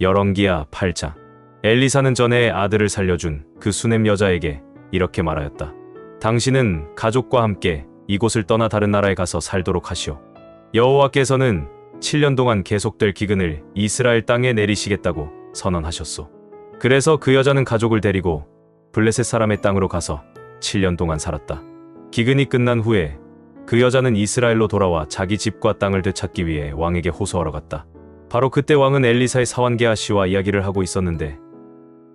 열왕기야 8장 엘리사는 전에 아들을 살려준 그 수냄 여자에게 이렇게 말하였다. 당신은 가족과 함께 이곳을 떠나 다른 나라에 가서 살도록 하시오. 여호와께서는 7년 동안 계속될 기근을 이스라엘 땅에 내리시겠다고 선언하셨소. 그래서 그 여자는 가족을 데리고 블레셋 사람의 땅으로 가서 7년 동안 살았다. 기근이 끝난 후에 그 여자는 이스라엘로 돌아와 자기 집과 땅을 되찾기 위해 왕에게 호소하러 갔다. 바로 그때 왕은 엘리사의 사환 게하시와 이야기를 하고 있었는데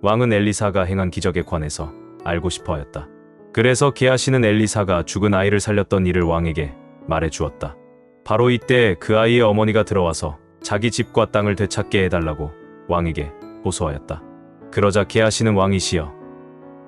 왕은 엘리사가 행한 기적에 관해서 알고 싶어 하였다. 그래서 게하시는 엘리사가 죽은 아이를 살렸던 일을 왕에게 말해 주었다. 바로 이때 그 아이의 어머니가 들어와서 자기 집과 땅을 되찾게 해달라고 왕에게 호소하였다. 그러자 게하시는 왕이시여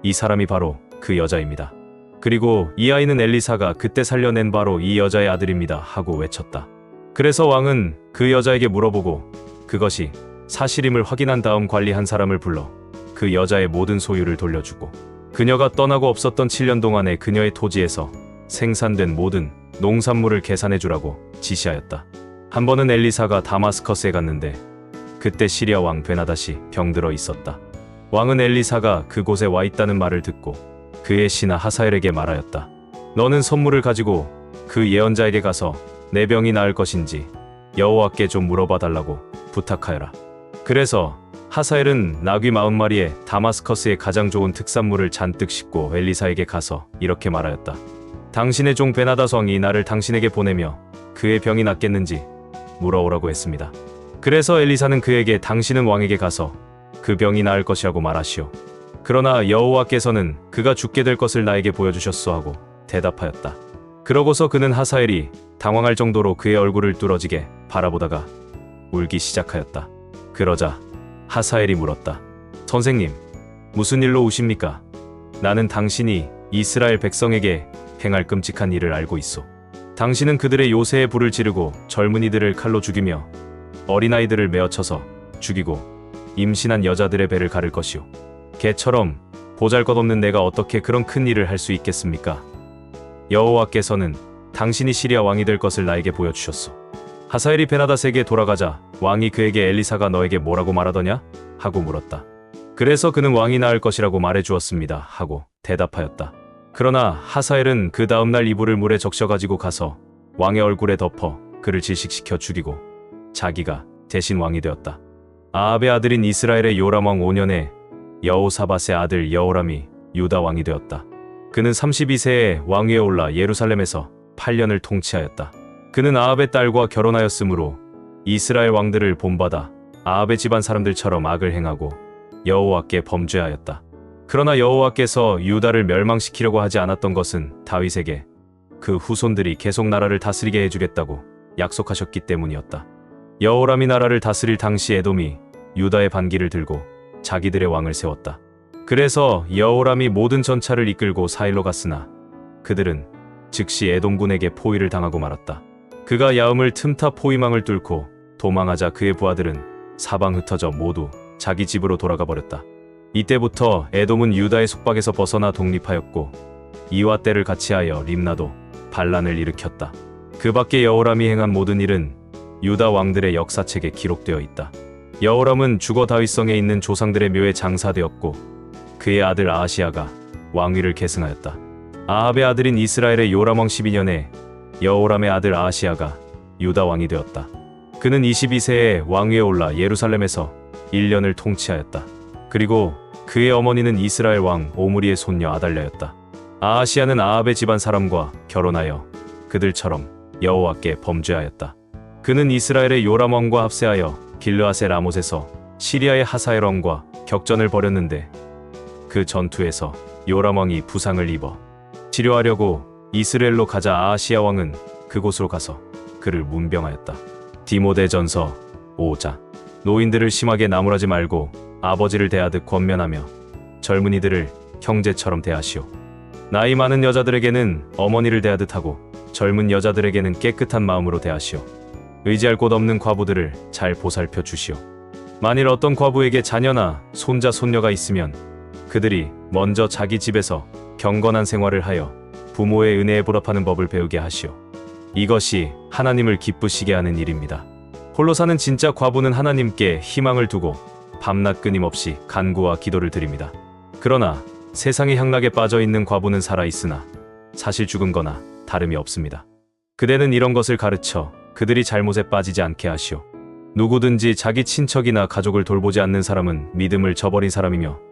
이 사람이 바로 그 여자입니다. 그리고 이 아이는 엘리사가 그때 살려낸 바로 이 여자의 아들입니다 하고 외쳤다. 그래서 왕은 그 여자에게 물어보고 그것이 사실임을 확인한 다음 관리한 사람을 불러 그 여자의 모든 소유를 돌려주고 그녀가 떠나고 없었던 7년 동안에 그녀의 토지에서 생산된 모든 농산물을 계산해 주라고 지시하였다. 한 번은 엘리사가 다마스커스에 갔는데 그때 시리아 왕 베나다시 병들어 있었다. 왕은 엘리사가 그곳에 와 있다는 말을 듣고 그의 신하 하사엘에게 말하였다. 너는 선물을 가지고 그 예언자에게 가서 내 병이 나을 것인지 여호와께 좀 물어봐 달라고 부탁하여라. 그래서 하사엘은 나귀 마흔 마리에 다마스커스의 가장 좋은 특산물을 잔뜩 싣고 엘리사에게 가서 이렇게 말하였다. 당신의 종 베나다 성이 나를 당신에게 보내며 그의 병이 낫겠는지 물어오라고 했습니다. 그래서 엘리사는 그에게 당신은 왕에게 가서 그 병이 나을 것이라고 말하시오. 그러나 여호와께서는 그가 죽게 될 것을 나에게 보여주셨소 하고 대답하였다. 그러고서 그는 하사엘이 당황할 정도로 그의 얼굴을 뚫어지게 바라보다가 울기 시작하였다. 그러자 하사엘이 물었다. 선생님, 무슨 일로 우십니까? 나는 당신이 이스라엘 백성에게 행할 끔찍한 일을 알고 있소. 당신은 그들의 요새에 불을 지르고 젊은이들을 칼로 죽이며 어린아이들을 메어쳐서 죽이고 임신한 여자들의 배를 가를 것이오. 개처럼 보잘것없는 내가 어떻게 그런 큰 일을 할 수 있겠습니까? 여호와께서는 당신이 시리아 왕이 될 것을 나에게 보여주셨소. 하사엘이 베나다스에게 돌아가자 왕이 그에게 엘리사가 너에게 뭐라고 말하더냐? 하고 물었다. 그래서 그는 왕이 나을 것이라고 말해 주었습니다. 하고 대답하였다. 그러나 하사엘은 그 다음날 이불을 물에 적셔가지고 가서 왕의 얼굴에 덮어 그를 질식시켜 죽이고 자기가 대신 왕이 되었다. 아합의 아들인 이스라엘의 요람 왕 5년에 여호사밧의 아들 여호람이 유다 왕이 되었다. 그는 32세에 왕위에 올라 예루살렘에서 8년을 통치하였다. 그는 아합의 딸과 결혼하였으므로 이스라엘 왕들을 본받아 아합의 집안 사람들처럼 악을 행하고 여호와께 범죄하였다. 그러나 여호와께서 유다를 멸망시키려고 하지 않았던 것은 다윗에게 그 후손들이 계속 나라를 다스리게 해주겠다고 약속하셨기 때문이었다. 여호람이 나라를 다스릴 당시 에돔이 유다의 반기를 들고 자기들의 왕을 세웠다. 그래서 여호람이 모든 전차를 이끌고 사일로 갔으나 그들은 즉시 에돔군에게 포위를 당하고 말았다. 그가 야음을 틈타 포위망을 뚫고 도망하자 그의 부하들은 사방 흩어져 모두 자기 집으로 돌아가 버렸다. 이때부터 에돔은 유다의 속박에서 벗어나 독립하였고 이와 때를 같이하여 림나도 반란을 일으켰다. 그 밖에 여호람이 행한 모든 일은 유다 왕들의 역사책에 기록되어 있다. 여호람은 주거 다윗성에 있는 조상들의 묘에 장사되었고 그의 아들 아하시아가 왕위를 계승하였다. 아합의 아들인 이스라엘의 요람 왕 12년에 여호람의 아들 아하시아가 유다 왕이 되었다. 그는 22세에 왕위에 올라 예루살렘에서 1년을 통치하였다. 그리고 그의 어머니는 이스라엘 왕 오므리의 손녀 아달랴였다. 아하시아는 아합의 집안 사람과 결혼하여 그들처럼 여호와께 범죄하였다. 그는 이스라엘의 요람 왕과 합세하여 길르앗의 라못에서 시리아의 하사엘 왕과 격전을 벌였는데 그 전투에서 요람 왕이 부상을 입어 치료하려고 이스라엘로 가자 아하시아 왕은 그곳으로 가서 그를 문병하였다. 디모데전서 5장 노인들을 심하게 나무라지 말고 아버지를 대하듯 권면하며 젊은이들을 형제처럼 대하시오. 나이 많은 여자들에게는 어머니를 대하듯 하고 젊은 여자들에게는 깨끗한 마음으로 대하시오. 의지할 곳 없는 과부들을 잘 보살펴 주시오. 만일 어떤 과부에게 자녀나 손자 손녀가 있으면 그들이 먼저 자기 집에서 경건한 생활을 하여 부모의 은혜에 보답하는 법을 배우게 하시오. 이것이 하나님을 기쁘시게 하는 일입니다. 홀로 사는 진짜 과부는 하나님께 희망을 두고 밤낮 끊임없이 간구와 기도를 드립니다. 그러나 세상의 향락에 빠져 있는 과부는 살아 있으나 사실 죽은 거나 다름이 없습니다. 그대는 이런 것을 가르쳐 그들이 잘못에 빠지지 않게 하시오. 누구든지 자기 친척이나 가족을 돌보지 않는 사람은 믿음을 저버린 사람이며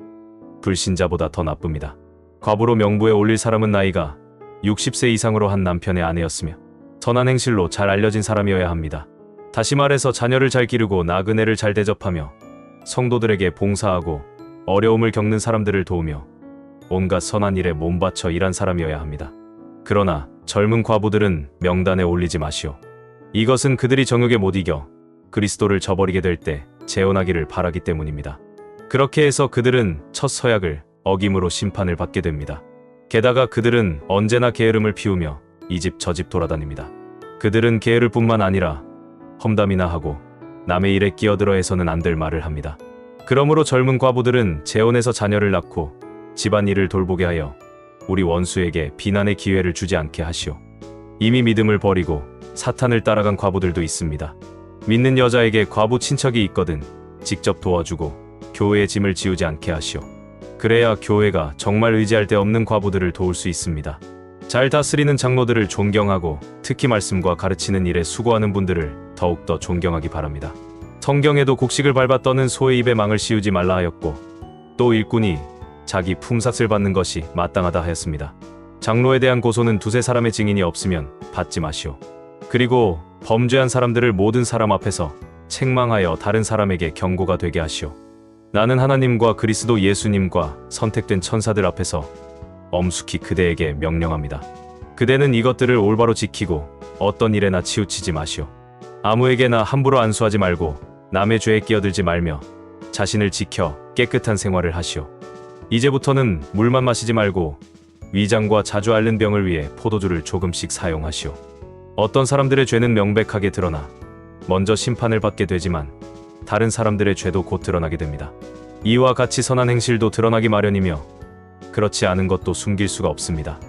불신자보다 더 나쁩니다. 과부로 명부에 올릴 사람은 나이가 60세 이상으로 한 남편의 아내였으며 선한 행실로 잘 알려진 사람이어야 합니다. 다시 말해서 자녀를 잘 기르고 나그네를 잘 대접하며 성도들에게 봉사하고 어려움을 겪는 사람들을 도우며 온갖 선한 일에 몸바쳐 일한 사람이어야 합니다. 그러나 젊은 과부들은 명단에 올리지 마시오. 이것은 그들이 정욕에 못 이겨 그리스도를 저버리게 될 때 재혼하기를 바라기 때문입니다. 그렇게 해서 그들은 첫 서약을 어김으로 심판을 받게 됩니다. 게다가 그들은 언제나 게으름을 피우며 이 집 저 집 돌아다닙니다. 그들은 게으를 뿐만 아니라 험담이나 하고 남의 일에 끼어들어 해서는 안 될 말을 합니다. 그러므로 젊은 과부들은 재혼해서 자녀를 낳고 집안 일을 돌보게 하여 우리 원수에게 비난의 기회를 주지 않게 하시오. 이미 믿음을 버리고 사탄을 따라간 과부들도 있습니다. 믿는 여자에게 과부 친척이 있거든 직접 도와주고 교회의 짐을 지우지 않게 하시오. 그래야 교회가 정말 의지할 데 없는 과부들을 도울 수 있습니다. 잘 다스리는 장로들을 존경하고 특히 말씀과 가르치는 일에 수고하는 분들을 더욱더 존경하기 바랍니다. 성경에도 곡식을 밟아 떠는 소의 입에 망을 씌우지 말라 하였고 또 일꾼이 자기 품삯을 받는 것이 마땅하다 하였습니다. 장로에 대한 고소는 두세 사람의 증인이 없으면 받지 마시오. 그리고 범죄한 사람들을 모든 사람 앞에서 책망하여 다른 사람에게 경고가 되게 하시오. 나는 하나님과 그리스도 예수님과 선택된 천사들 앞에서 엄숙히 그대에게 명령합니다. 그대는 이것들을 올바로 지키고 어떤 일에나 치우치지 마시오. 아무에게나 함부로 안수하지 말고 남의 죄에 끼어들지 말며 자신을 지켜 깨끗한 생활을 하시오. 이제부터는 물만 마시지 말고 위장과 자주 앓는 병을 위해 포도주를 조금씩 사용하시오. 어떤 사람들의 죄는 명백하게 드러나 먼저 심판을 받게 되지만 다른 사람들의 죄도 곧 드러나게 됩니다. 이와 같이 선한 행실도 드러나기 마련이며 그렇지 않은 것도 숨길 수가 없습니다.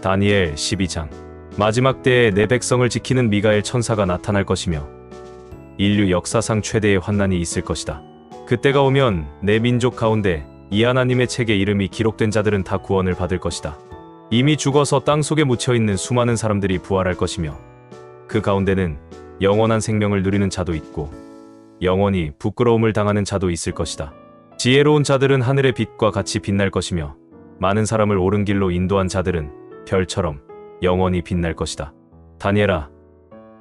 다니엘 12장 마지막 때에 내 백성을 지키는 미가엘 천사가 나타날 것이며 인류 역사상 최대의 환난이 있을 것이다. 그때가 오면 내 민족 가운데 이 하나님의 책에 이름이 기록된 자들은 다 구원을 받을 것이다. 이미 죽어서 땅 속에 묻혀 있는 수많은 사람들이 부활할 것이며 그 가운데는 영원한 생명을 누리는 자도 있고 영원히 부끄러움을 당하는 자도 있을 것이다. 지혜로운 자들은 하늘의 빛과 같이 빛날 것이며 많은 사람을 옳은 길로 인도한 자들은 별처럼 영원히 빛날 것이다. 다니엘아,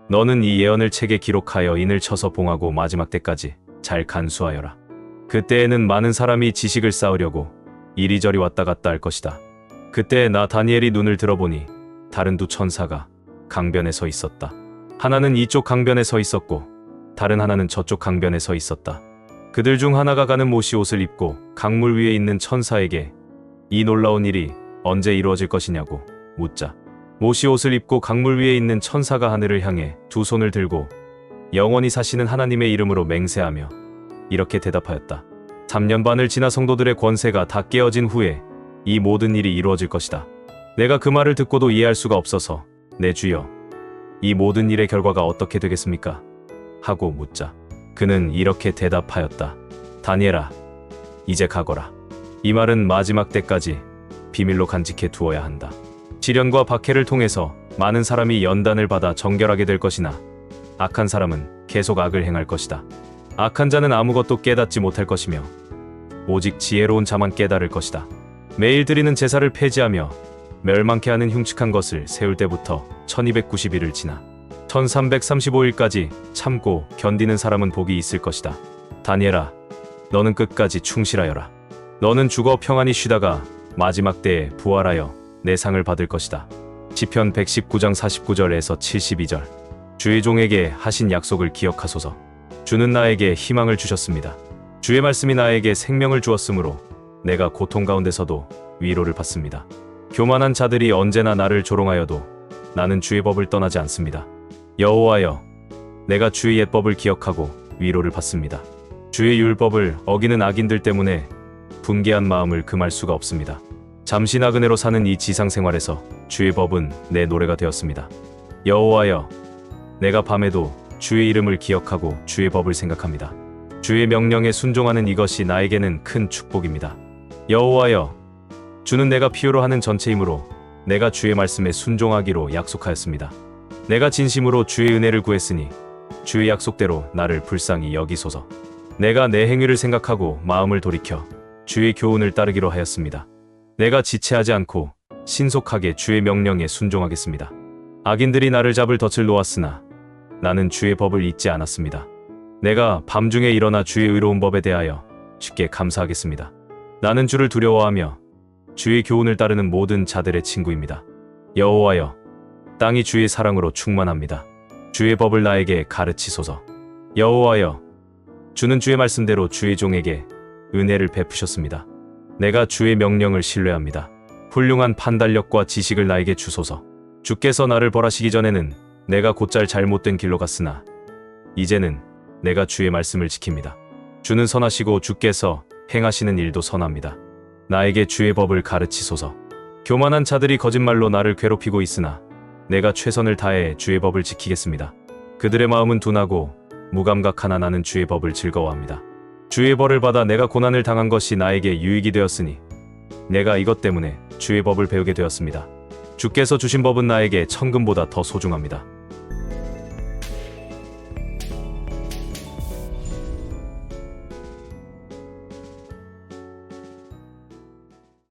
너는 이 예언을 책에 기록하여 인을 쳐서 봉하고 마지막 때까지 잘 간수하여라. 그때에는 많은 사람이 지식을 쌓으려고 이리저리 왔다 갔다 할 것이다. 그때 나 다니엘이 눈을 들어보니 다른 두 천사가 강변에 서 있었다. 하나는 이쪽 강변에 서 있었고 다른 하나는 저쪽 강변에 서 있었다. 그들 중 하나가 가는 모시 옷을 입고 강물 위에 있는 천사에게 이 놀라운 일이 언제 이루어질 것이냐고 묻자. 모시 옷을 입고 강물 위에 있는 천사가 하늘을 향해 두 손을 들고 영원히 사시는 하나님의 이름으로 맹세하며 이렇게 대답하였다. 3년 반을 지나 성도들의 권세가 다 깨어진 후에 이 모든 일이 이루어질 것이다. 내가 그 말을 듣고도 이해할 수가 없어서 내 주여 이 모든 일의 결과가 어떻게 되겠습니까? 하고 묻자. 그는 이렇게 대답하였다. 다니엘아, 이제 가거라. 이 말은 마지막 때까지 비밀로 간직해 두어야 한다. 시련과 박해를 통해서 많은 사람이 연단을 받아 정결하게 될 것이나 악한 사람은 계속 악을 행할 것이다. 악한 자는 아무것도 깨닫지 못할 것이며 오직 지혜로운 자만 깨달을 것이다. 매일 드리는 제사를 폐지하며 멸망케 하는 흉측한 것을 세울 때부터 1290일을 지나 1335일까지 참고 견디는 사람은 복이 있을 것이다. 다니엘아, 너는 끝까지 충실하여라. 너는 죽어 평안히 쉬다가 마지막 때에 부활하여 내 상을 받을 것이다. 시편 119장 49절에서 72절. 주의 종에게 하신 약속을 기억하소서. 주는 나에게 희망을 주셨습니다. 주의 말씀이 나에게 생명을 주었으므로 내가 고통 가운데서도 위로를 받습니다. 교만한 자들이 언제나 나를 조롱하여도 나는 주의 법을 떠나지 않습니다. 여호와여, 내가 주의 예법을 기억하고 위로를 받습니다. 주의 율법을 어기는 악인들 때문에 분개한 마음을 금할 수가 없습니다. 잠시 나그네로 사는 이 지상 생활에서 주의 법은 내 노래가 되었습니다. 여호와여, 내가 밤에도 주의 이름을 기억하고 주의 법을 생각합니다. 주의 명령에 순종하는 이것이 나에게는 큰 축복입니다. 여호와여, 주는 내가 필요로 하는 전체 힘으로 내가 주의 말씀에 순종하기로 약속하였습니다. 내가 진심으로 주의 은혜를 구했으니 주의 약속대로 나를 불쌍히 여기소서. 내가 내 행위를 생각하고 마음을 돌이켜 주의 교훈을 따르기로 하였습니다. 내가 지체하지 않고 신속하게 주의 명령에 순종하겠습니다. 악인들이 나를 잡을 덫을 놓았으나 나는 주의 법을 잊지 않았습니다. 내가 밤중에 일어나 주의 의로운 법에 대하여 주께 감사하겠습니다. 나는 주를 두려워하며 주의 교훈을 따르는 모든 자들의 친구입니다. 여호와여, 땅이 주의 사랑으로 충만합니다. 주의 법을 나에게 가르치소서. 여호와여, 주는 주의 말씀대로 주의 종에게 은혜를 베푸셨습니다. 내가 주의 명령을 신뢰합니다. 훌륭한 판단력과 지식을 나에게 주소서. 주께서 나를 벌하시기 전에는 내가 곧잘 잘못된 길로 갔으나 이제는 내가 주의 말씀을 지킵니다. 주는 선하시고 주께서 행하시는 일도 선합니다. 나에게 주의 법을 가르치소서. 교만한 자들이 거짓말로 나를 괴롭히고 있으나 내가 최선을 다해 주의 법을 지키겠습니다. 그들의 마음은 둔하고 무감각하나 나는 주의 법을 즐거워합니다. 주의 벌을 받아 내가 고난을 당한 것이 나에게 유익이 되었으니 내가 이것 때문에 주의 법을 배우게 되었습니다. 주께서 주신 법은 나에게 천금보다 더 소중합니다.